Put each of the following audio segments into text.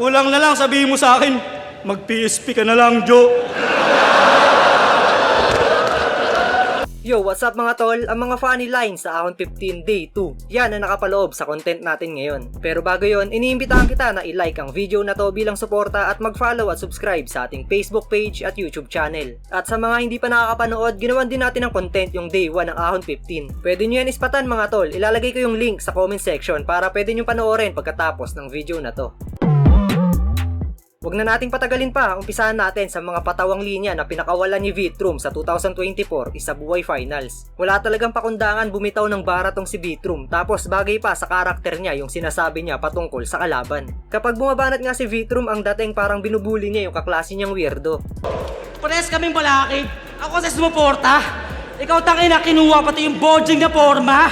Kulang na lang sabihin mo sa akin, mag-PSP ka na lang, Joe. Yo, what's up mga tol? Ang mga funny lines sa Ahon 15 Day 2. Yan ang nakapaloob sa content natin ngayon. Pero bago yon, iniimbitahan kita na i-like ang video na to bilang suporta at mag-follow at subscribe sa ating Facebook page at YouTube channel. At sa mga hindi pa nakakapanood, ginawan din natin ng content yung Day 1 ng Ahon 15. Pwede nyo yan ispatan mga tol. Ilalagay ko yung link sa comment section para pwede nyo panoorin pagkatapos ng video na to. Huwag na nating patagalin pa, umpisahan natin sa mga patawang linya na pinakawalan ni Vitrum sa 2024 isa buhay finals. Wala talagang pakundangan bumitaw ng bara tong si Vitrum tapos bagay pa sa karakter niya yung sinasabi niya patungkol sa kalaban. Kapag bumabanat nga si Vitrum ang dating parang binubuli niya yung kaklase niyang weirdo. Pares kaming balakid. Ako sa sumuporta. Ikaw tangina, kinuha pati yung bodging na forma.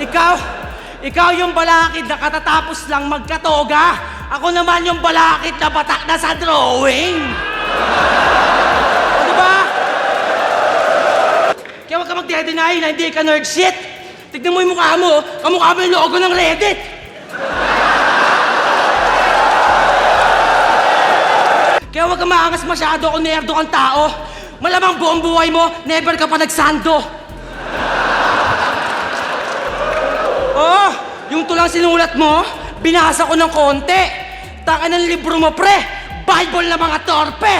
Ikaw, ikaw yung balakid na katatapos lang magkatoga. Ako naman yung balakid na batak na sa drawing. O, diba? Kaya huwag ka magde-deny na hindi ka nerd shit. Tignan mo yung mukha mo, kamukha mo yung logo ng Reddit. Kaya huwag ka maangas masyado kung nerdo kang tao. Malamang buong buhay mo, never ka pa nagsando. Oh, yung tulang sinulat mo, binasa ko ng konti. Taka ng libro mo, pre. Bible na mga torpe.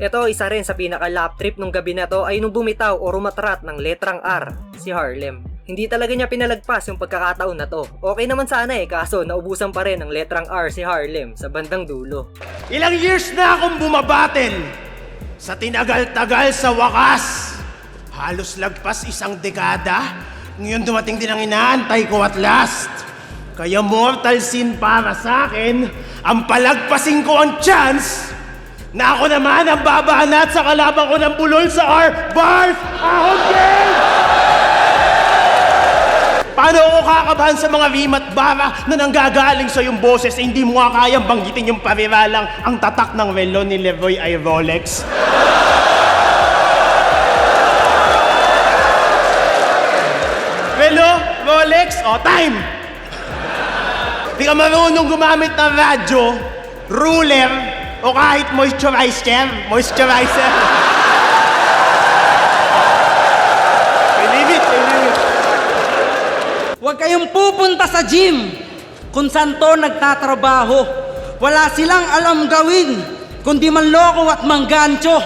Ito isa rin sa pinaka lap trip nung gabi na to ay nung bumitaw o rumatrat ng letrang R, si Harlem. Hindi talaga niya pinalagpas yung pagkakataon na to. Okay naman sana eh, kaso naubusan pa rin ng letrang R si Harlem sa bandang dulo. Ilang years na akong bumabatin sa tinagal-tagal sa wakas. Halos lagpas isang dekada. Ngayon dumating din ang inaantay ko at last. Kaya mortal sin para sa akin, ang palagpasin ko ang chance na ako naman ang babanat sa kalaban ko ng bulol sa R. Bars! Ahon game! Paano ako kakabahan sa mga rim at bara na nanggagaling sa yung boses hindi mo nga kayang banggitin yung pariralang ang tatak ng relo ni Leroy ay Rolex? O, time! Di ka marunong gumamit ng radyo, ruler, o kahit moisturizer. Moisturizer. Believe it, believe it. Huwag kayong pupunta sa gym kung saan to nagtatrabaho. Wala silang alam gawin, kundi manloko at manggancho.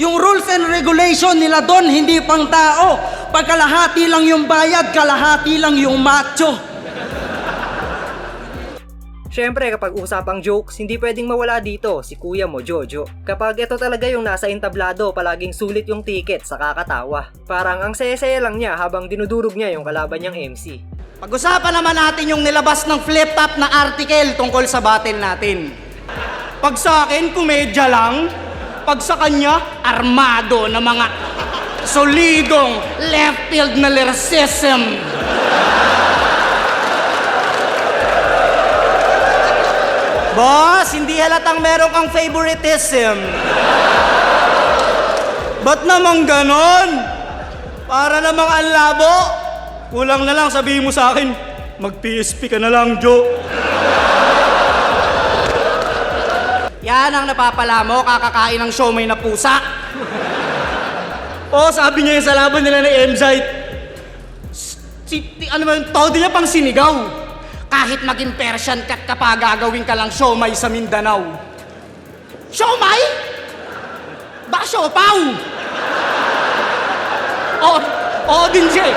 Yung rules and regulation nila doon, hindi pang tao. Pagkalahati lang yung bayad, kalahati lang yung macho. Syempre kapag usapang jokes, hindi pwedeng mawala dito si kuya mo Jojo. Kapag ito talaga yung nasa entablado, palaging sulit yung ticket sa kakatawa. Parang ang saya-saya lang niya habang dinudurog niya yung kalaban niyang MC. Pag-usapan naman natin yung nilabas ng flip-top na article tungkol sa battle natin. Pag sa akin, komedya lang. Pag sa kanya, armado na mga solidong left field na lyricism. Boss, hindi halatang meron kang favoritism. Ba't naman ganon? Para namang ang labo. Kulang na lang sabihin mo sa akin, mag-PSP ka na lang, Joe. Yan ang napapala mo, kakakain ng siomay na pusa. Oo, sabi niya yung sa laban nila ni Emzite. Si, ti- ano ba yung todo niya pang sinigaw. Kahit maging Persian ka kapag gagawin ka lang siomay sa Mindanao. Siomay? Baka siopaw? Oo, oo din siya eh.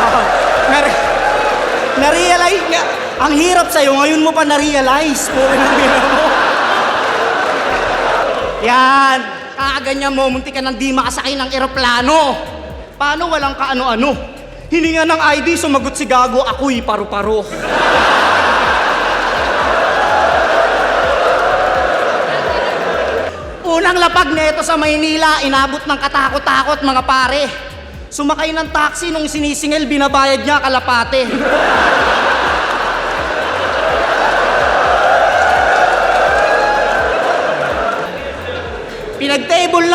Ah, Nare- na-realize ang hirap sa'yo, ngayon mo pa na-realize. Puro ng mo. Yan, kakaganyan mo, munti ka nang di makasakay ng eroplano. Paano walang kaano-ano? Hininga ng ID, sumagot si Gago, ako'y paru-paro. Unang lapag nito sa Maynila, inabot ng katakot-takot mga pare. Sumakay ng taxi nung sinisingil, binabayad niya kalapate.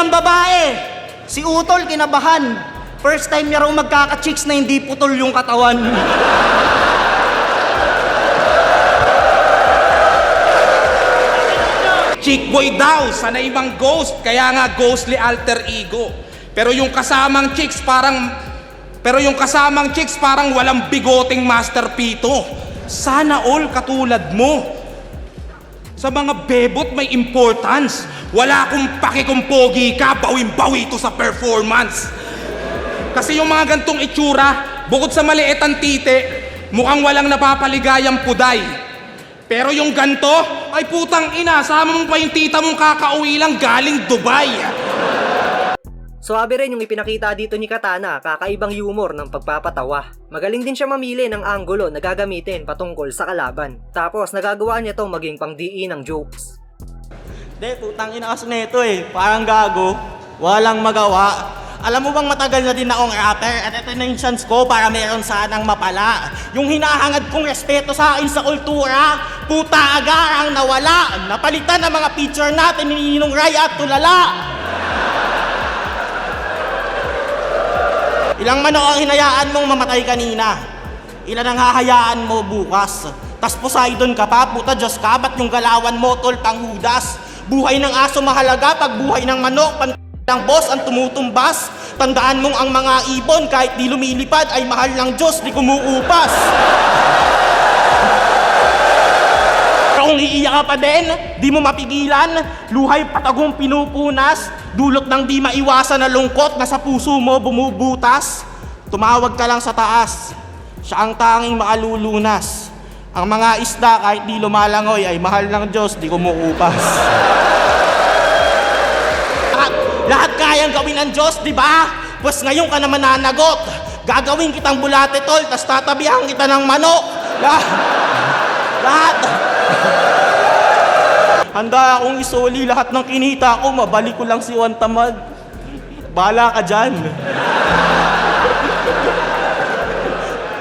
Ng babae. Si Utol kinabahan. First time niya raw magkaka-chicks na hindi putol yung katawan. Chick boy daw, sanay mang ghost, kaya nga ghostly alter ego. Pero yung kasamang chicks parang pero yung kasamang chicks parang walang bigoting Master Pito. Sana all katulad mo. Sa mga bebot may importance. Wala akong paki kung pogi ka, bawing-bawi to sa performance. Kasi yung mga gantong itsura, bukod sa maliit ang tite, mukhang walang napapaligayang puday. Pero yung ganto, ay putang ina, sama mo pa yung tita mong kakauwi lang galing Dubai. Suwabe rin yung ipinakita dito ni Katana, kakaibang humor ng pagpapatawa. Magaling din siya mamili ng anggulo na gagamitin patungkol sa kalaban. Tapos nagagawa niya to maging pang-diin ng jokes. De, putang ina kasi nito eh. Parang gago. Walang magawa. Alam mo bang matagal na din akong rapper at ito na yung chance ko para meron sanang mapala. Yung hinahangad kong respeto sa akin sa kultura, puta agarang nawala. Napalitan ng mga picture natin ni Ninong Ray at Tulala. Ilang manok ang hinayaan mong mamatay kanina? Ilan ang hahayaan mo bukas? Tas Poseidon ka pa, puta Diyos ka, ba't yung galawan mo, tol, panghudas? Buhay ng aso mahalaga, pag buhay ng manok, pan ng boss ang tumutumbas. Tandaan mong ang mga ibon, kahit di lumilipad, ay mahal ng Diyos, di kumuupas. Kung iiyak pa din, di mo mapigilan, luhay patagong pinupunas, dulot ng di maiwasan na lungkot na sa puso mo bumubutas. Tumawag ka lang sa taas, siya ang tanging maalulunas. Ang mga isda kahit di lumalangoy ay mahal ng Diyos, di kumuupas. lahat, lahat kayang gawin ng Diyos, di ba? Pues ngayon ka naman nanagot. Gagawin kitang bulate tol, tas tatabihan kita ng manok. Lahat. lahat. Handa akong isuli lahat ng kinita ko, mabalik ko lang si Juan Tamad. Bala ka dyan.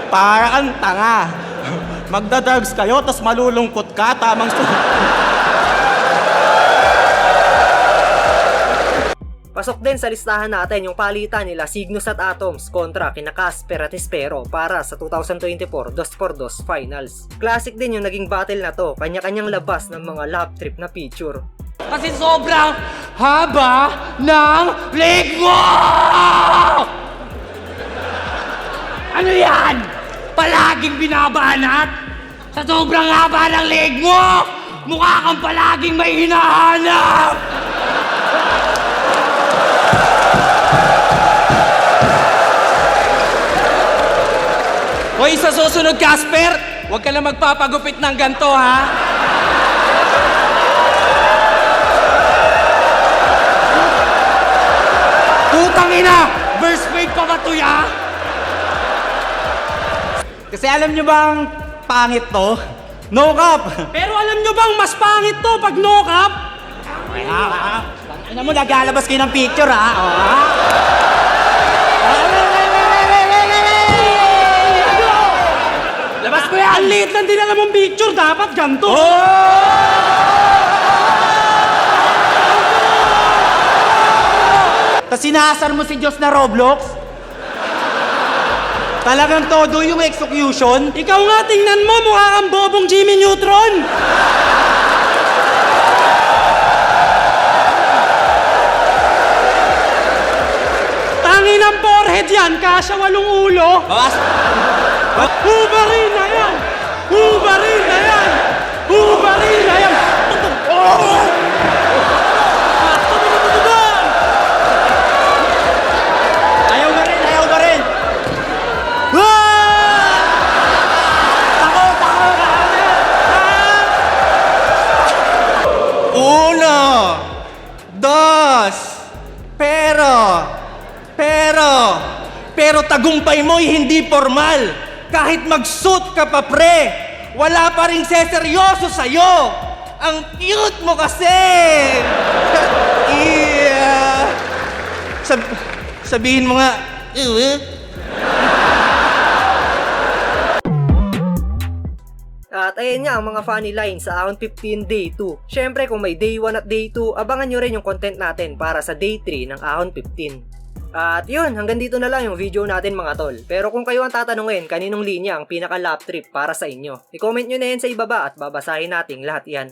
Para kang tanga. Magdadrugs kayo, tas malulungkot ka, tamang su- Pasok din sa listahan natin yung palitan nila Cygnus at Atoms kontra kina Casper at Espero para sa 2024 2x2 Finals. Classic din yung naging battle na to, kanya-kanyang labas ng mga lap trip na picture. Kasi sobrang haba ng leg mo! Ano yan? Palaging binabanat? Sa sobrang haba ng leg mo, mukha kang palaging may hinahanap! Hoy, sa susunod, Casper, huwag ka na magpapagupit ng ganto, ha? Putang ina! First grade pa ba to, ya? Kasi alam nyo bang pangit to? No cap! Pero alam nyo bang mas pangit to pag no cap? Ano mo, naglalabas kayo ng picture ha? Oh, ha? Yan! Ang liit lang din alam mong picture, dapat ganito. Tapos sinasar mo si Diyos na Roblox? Talagang todo yung execution? Ikaw nga, tingnan mo, mukha kang bobong Jimmy Neutron. Tangi ng forehead yan, kasya walong ulo. Bawas! Hubarin na yan! Hubarin na yan! Hubarin na yan! Oh! Ka rin, ayaw ka rin! Ah! Tako, tako ka! Uno, dos, pero, pero, pero tagumpay mo'y hindi formal. Kahit mag-suit ka pa pre, wala pa rin seseryoso sa'yo. Ang cute mo kasi! yeah. Sab- sabihin mo nga, "Ew." At ayan nga ang mga funny lines sa Ahon 15 Day 2. Syempre kung may Day 1 at Day 2, abangan nyo rin yung content natin para sa Day 3 ng Ahon 15. At yun, hanggang dito na lang yung video natin mga tol. Pero kung kayo ang tatanungin kaninong linya ang pinaka lap trip para sa inyo, i-comment nyo na yan sa ibaba at babasahin natin lahat yan.